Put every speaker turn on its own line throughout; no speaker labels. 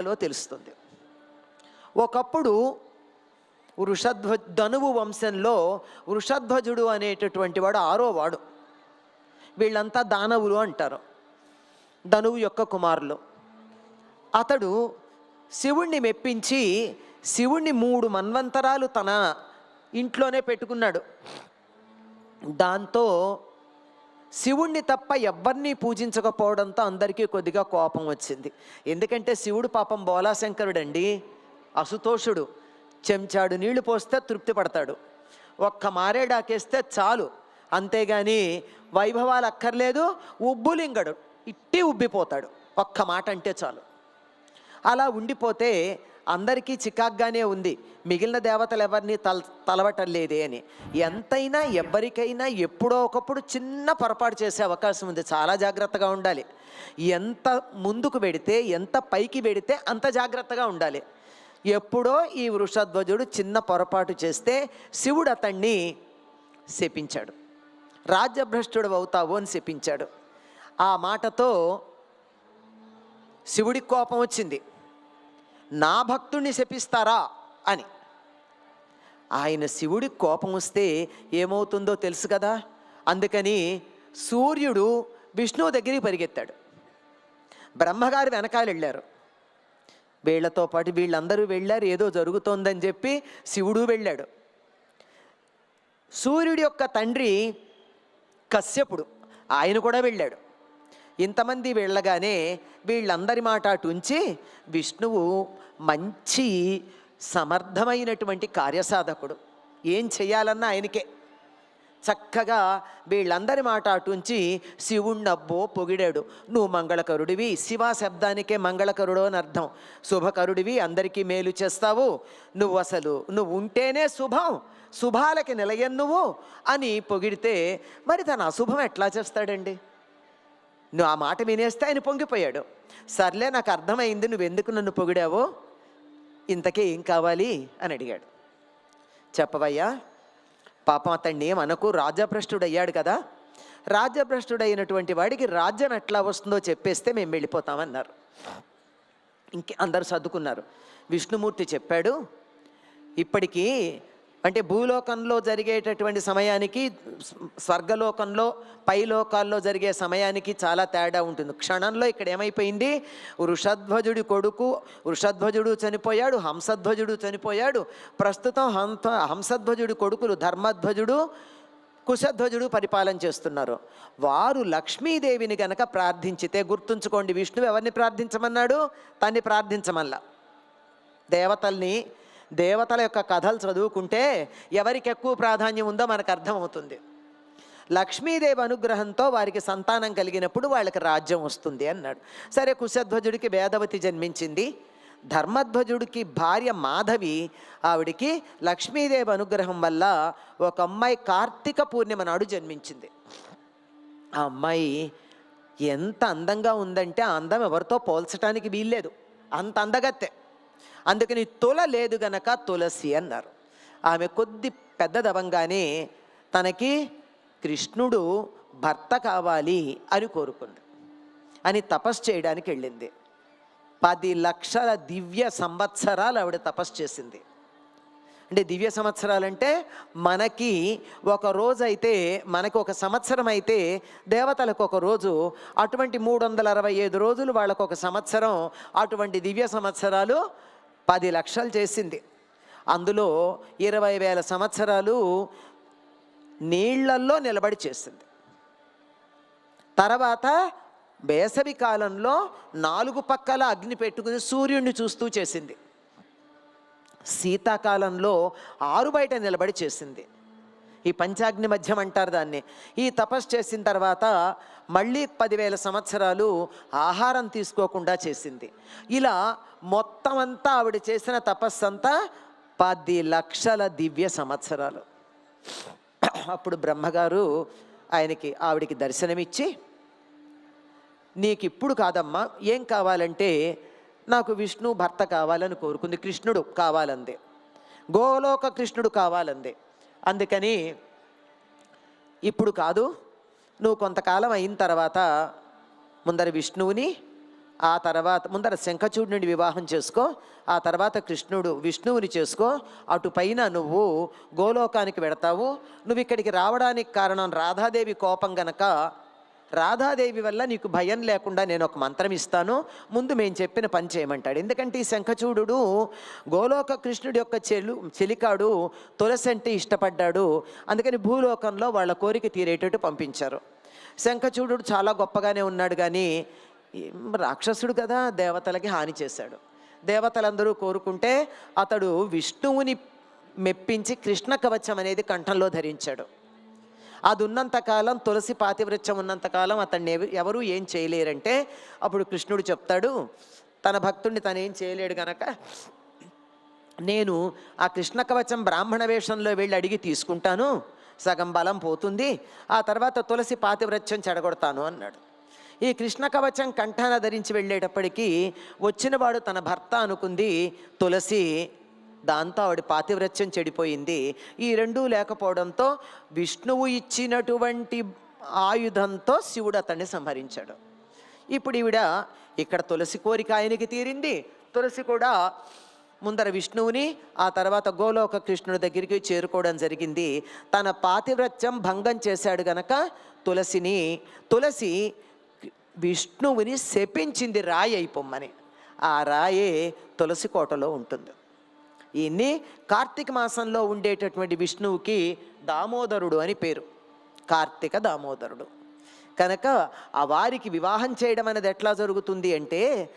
లో తెలుస్తుంది? ఒకప్పుడు వృషధ్వ ధనువు వంశంలో వృషధ్వజుడు అనేటటువంటి వాడు ఆరో వాడు. వీళ్ళంతా దానవులు అంటారు. ధనువు యొక్క కుమారులు. అతడు శివుణ్ణి మెప్పించి శివుణ్ణి మూడు మన్వంతరాలు తన ఇంట్లోనే పెట్టుకున్నాడు. దాంతో శివుణ్ణి తప్ప ఎవరిని పూజించకపోవడంతో అందరికీ కొద్దిగా కోపం వచ్చింది. ఎందుకంటే శివుడు పాపం బోలాశంకరుడండి అసుతోషుడు చెంచాడు నీళ్ళు పోస్తే తృప్తి పడతాడు. ఒక్క మారేడాకేస్తే చాలు. అంతేగాని వైభవాలు అక్కర్లేదు ఉబ్బులింగడు. ఇట్టి ఉబ్బిపోతాడు. ఒక్క మాట అంటే చాలు. అలా ఉండిపోతే అందరికీ చికాగ్గానే ఉంది. మిగిలిన దేవతలు ఎవరిని తల తలవటం లేదే అని. ఎంతైనా ఎవ్వరికైనా ఎప్పుడో ఒకప్పుడు చిన్న పొరపాటు చేసే అవకాశం ఉంది. చాలా జాగ్రత్తగా ఉండాలి. ఎంత ముందుకు పెడితే ఎంత పైకి పెడితే అంత జాగ్రత్తగా ఉండాలి. ఎప్పుడో ఈ వృషధ్వజుడు చిన్న పొరపాటు చేస్తే శివుడు అతన్ని శపించాడు. రాజ్యభ్రష్టుడు అవుతావు అని శపించాడు. ఆ మాటతో శివుడికి కోపం వచ్చింది. నా భక్తుణ్ణి శపిస్తారా అని. ఆయన శివుడికి కోపం వస్తే ఏమవుతుందో తెలుసు కదా? అందుకని సూర్యుడు విష్ణువు దగ్గరికి పరిగెత్తాడు. బ్రహ్మగారు వెనకాల వెళ్ళారు. వీళ్ళతో పాటు వీళ్ళందరూ వెళ్ళారు ఏదో జరుగుతోందని చెప్పి శివుడు వెళ్ళాడు. సూర్యుడి యొక్క తండ్రి కశ్యపుడు ఆయన కూడా వెళ్ళాడు. ఇంతమంది వెళ్ళగానే వీళ్ళందరి మాట అటు ఉంచి విష్ణువు మంచి సమర్థమైనటువంటి కార్యసాధకుడు. ఏం చేయాలన్నా ఆయనకే. చక్కగా వీళ్ళందరి మాట అటుంచి శివుణ్ణబ్బో పొగిడాడు. నువ్వు మంగళకరుడివి. శివ శబ్దానికే మంగళకరుడు అని అర్థం. శుభకరుడివి అందరికీ మేలు చేస్తావు. నువ్వు అసలు నువ్వు ఉంటేనే శుభం. శుభాలకి నిలయం నువ్వు అని పొగిడితే మరి తన అశుభం ఎట్లా చేస్తాడండి? నువ్వు ఆ మాట వినేస్తే ఆయన పొంగిపోయాడు. సర్లే నాకు అర్థమైంది నువ్వు ఎందుకు నన్ను పొగిడావో? ఇంతకే ఏం కావాలి? అని అడిగాడు. చెప్పవయ్యా పాపం అతన్ని మనకు రాజభ్రష్టుడు అయ్యాడు కదా. రాజ్యభ్రష్టుడైనటువంటి వాడికి రాజ్యం ఎట్లా వస్తుందో చెప్పేస్తే మేము వెళ్ళిపోతామన్నారు. ఇంకే అందరు సర్దుకున్నారు. విష్ణుమూర్తి చెప్పాడు ఇప్పటికీ అంటే భూలోకంలో జరిగేటటువంటి సమయానికి స్వర్గలోకంలో పైలోకాల్లో జరిగే సమయానికి చాలా తేడా ఉంటుంది. క్షణంలో ఇక్కడ ఏమైపోయింది? వృషధ్వజుడి కొడుకు వృషధ్వజుడు చనిపోయాడు హంసధ్వజుడు చనిపోయాడు. ప్రస్తుతం హంస హంసధ్వజుడి కొడుకులు ధర్మధ్వజుడు కుశధ్వజుడు పరిపాలన చేస్తున్నారు. వారు లక్ష్మీదేవిని గనక ప్రార్థించితే గుర్తుంచుకోండి విష్ణువు ఎవరిని ప్రార్థించమన్నాడు? తన్ని ప్రార్థించమల్లా దేవతల్ని దేవతల యొక్క కథలు చదువుకుంటే ఎవరికి ఎక్కువ ప్రాధాన్యం ఉందో మనకు అర్థమవుతుంది. లక్ష్మీదేవి అనుగ్రహంతో వారికి సంతానం కలిగినప్పుడు వాళ్ళకి రాజ్యం వస్తుంది అన్నాడు. సరే కుశధ్వజుడికి వేదవతి జన్మించింది. ధర్మధ్వజుడికి భార్య మాధవి ఆవిడికి లక్ష్మీదేవి అనుగ్రహం వల్ల ఒక అమ్మాయి కార్తీక పూర్ణిమ నాడు జన్మించింది. ఆ అమ్మాయి ఎంత అందంగా ఉందంటే ఆ అందం ఎవరితో పోల్చడానికి వీల్లేదు. అంత అందగత్తే. అందుకని తుల లేదు గనక తులసి అన్నారు. ఆమె కొద్ది పెద్దదవంగానే తనకి కృష్ణుడు భర్త కావాలి అని కోరుకుంది. అని తపస్సు చేయడానికి వెళ్ళింది. పది లక్షల దివ్య సంవత్సరాలు ఆవిడ తపస్సు చేసింది. అంటే దివ్య సంవత్సరాలంటే మనకి ఒక రోజు అయితే మనకి ఒక సంవత్సరం అయితే దేవతలకు ఒక రోజు అటువంటి మూడు వందల అరవై ఐదు రోజులు వాళ్ళకు ఒక సంవత్సరం అటువంటి దివ్య సంవత్సరాలు పది లక్షలు చేసింది. అందులో ఇరవై వేల సంవత్సరాలు నీళ్ళల్లో నిలబడి చేసింది. తర్వాత వేసవి కాలంలో నాలుగు పక్కల అగ్ని పెట్టుకుని సూర్యుడిని చూస్తూ చేసింది. శీతాకాలంలో ఆరు బయట నిలబడి చేసింది. ఈ పంచాగ్ని మధ్యం అంటారు దాన్ని. ఈ తపస్సు చేసిన తర్వాత మళ్ళీ పదివేల సంవత్సరాలు ఆహారం తీసుకోకుండా చేసింది. ఇలా మొత్తం అంతా ఆవిడ చేసిన తపస్సు అంతా పది లక్షల దివ్య సంవత్సరాలు. అప్పుడు బ్రహ్మగారు ఆయనకి ఆవిడికి దర్శనమిచ్చి నీకు ఇప్పుడు కాదమ్మా ఏం కావాలంటే నాకు విష్ణు భర్త కావాలని కోరుకుంది. కృష్ణుడు కావాలంది. గోలోక కృష్ణుడు కావాలంది. అందుకని ఇప్పుడు కాదు నువ్వు కొంతకాలం అయిన తర్వాత ముందర విష్ణువుని ఆ తర్వాత ముందర శంఖచూడుని వివాహం చేసుకో ఆ తర్వాత కృష్ణుడు విష్ణువుని చేసుకో అటు పైన నువ్వు గోలోకానికి వెడతావు. నువ్వు ఇక్కడికి రావడానికి కారణం రాధాదేవి కోపం గనక రాధాదేవి వల్ల నీకు భయం లేకుండా నేను ఒక మంత్రం ఇస్తాను. ముందు మేము చెప్పిన పని చేయమంటాడు. ఎందుకంటే ఈ శంఖచూడు గోలోక కృష్ణుడి యొక్క చెలు చెలికాడు తులసి అంటే ఇష్టపడ్డాడు. అందుకని భూలోకంలో వాళ్ళ కోరిక తీరేటట్టు పంపించారు. శంఖచూడు చాలా గొప్పగానే ఉన్నాడు కానీ రాక్షసుడు కదా దేవతలకి హాని చేశాడు. దేవతలందరూ కోరుకుంటే అతడు విష్ణువుని మెప్పించి కృష్ణ కవచం అనేది కంఠంలో ధరించాడు. అది ఉన్నంతకాలం తులసి పాతివృత్యం ఉన్నంతకాలం అతన్ని ఎవరు ఎవరూ ఏం చేయలేరంటే అప్పుడు కృష్ణుడు చెప్తాడు తన భక్తుడిని తను ఏం చేయలేడు గనక నేను ఆ కృష్ణ కవచం బ్రాహ్మణ వేషంలో వెళ్ళి అడిగి తీసుకుంటాను సగం బలం పోతుంది ఆ తర్వాత తులసి పాతివ్రత్యం చెడగొడతాను అన్నాడు. ఈ కృష్ణ కవచం కంఠాన ధరించి వెళ్ళేటప్పటికీ వచ్చినవాడు తన భర్త అనుకుంది తులసి దాంతో ఆవిడ పాతివ్రత్యం చెడిపోయింది. ఈ రెండూ లేకపోవడంతో విష్ణువు ఇచ్చినటువంటి ఆయుధంతో శివుడు అతన్ని సంహరించాడు. ఇప్పుడు ఈవిడ ఇక్కడ తులసి కోరిక ఆయనకి తీరింది. తులసి కూడా ముందర విష్ణువుని ఆ తర్వాత గోలోక కృష్ణుడి దగ్గరికి చేరుకోవడం జరిగింది. తన పాతివ్రత్యం భంగం చేశాడు గనక తులసిని తులసి విష్ణువుని శపించింది రాయి అయిపోమ్మని. ఆ రాయే తులసి కోటలో ఉంటుంది. ఈయన్ని కార్తీక మాసంలో ఉండేటటువంటి విష్ణువుకి దామోదరుడు అని పేరు. కార్తీక దామోదరుడు. కనుక ఆ వారికి వివాహం చేయడం అనేది ఎట్లా జరుగుతుంది అంటే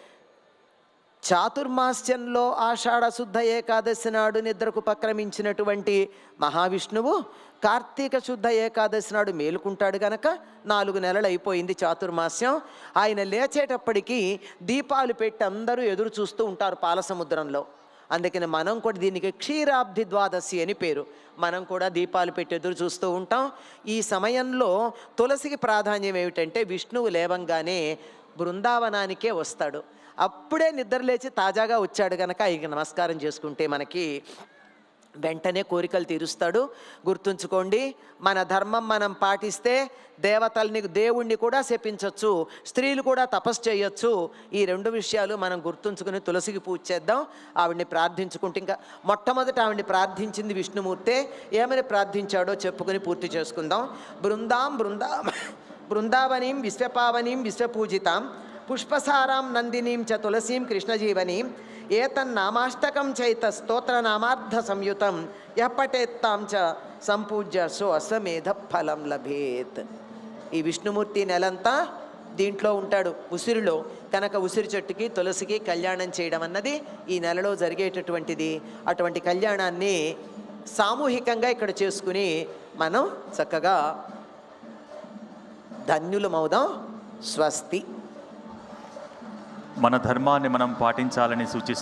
చాతుర్మాస్యంలో ఆషాఢ శుద్ధ ఏకాదశి నాడు నిద్రకు పక్రమించినటువంటి మహావిష్ణువు కార్తీక శుద్ధ ఏకాదశి నాడు మేలుకుంటాడు గనక నాలుగు నెలలు అయిపోయింది చాతుర్మాస్యం. ఆయన లేచేటప్పటికీ దీపాలు పెట్టి అందరూ ఎదురు చూస్తూ ఉంటారు పాలసముద్రంలో. అందుకని మనం కూడా దీనికి క్షీరాబ్ది ద్వాదశి అని పేరు. మనం కూడా దీపాలు పెట్టి ఎదురు చూస్తూ ఉంటాం. ఈ సమయంలో తులసికి ప్రాధాన్యం ఏమిటంటే విష్ణువు లేవంగానే బృందావనానికే వస్తాడు. అప్పుడే నిద్రలేచి తాజాగా వచ్చాడు కనుక ఇక నమస్కారం చేసుకుంటే మనకి వెంటనే కోరికలు తీరుస్తాడు. గుర్తుంచుకోండి మన ధర్మం మనం పాటిస్తే దేవతల్ని దేవుణ్ణి కూడా శపించవచ్చు స్త్రీలు కూడా తపస్సు చేయొచ్చు. ఈ రెండు విషయాలు మనం గుర్తుంచుకుని తులసికి పూజ చేద్దాం. ఆవిడ్ని ప్రార్థించుకుంటే ఇంకా మొట్టమొదట ఆవిడ్ని ప్రార్థించింది విష్ణుమూర్తే. ఏమని ప్రార్థించాడో చెప్పుకుని పూర్తి చేసుకుందాం. బృందాం బృందా బృందావనీం విశ్వపావనీం విశ్వపూజితాం. పుష్పసారాం నందినీం చ తులసీం కృష్ణజీవనీం. ఏతన్నామాష్టకం చైత స్తోత్రనామార్థ సంయుతం. ఎప్పటేత్తాం చ సంపూజ్య సో అశ్వమేధ ఫలం లభేత్. ఈ విష్ణుమూర్తి నెలంతా దీంట్లో ఉంటాడు ఉసిరిలో. కనుక ఉసిరి చెట్టుకి తులసికి కళ్యాణం చేయడం అన్నది ఈ నెలలో జరిగేటటువంటిది. అటువంటి కళ్యాణాన్ని సామూహికంగా ఇక్కడ చేసుకుని మనం చక్కగా ధన్యులమవుదాం స్వస్తి.
మన ధర్మాన్ని మనం పాటించాలని సూచిస్తాం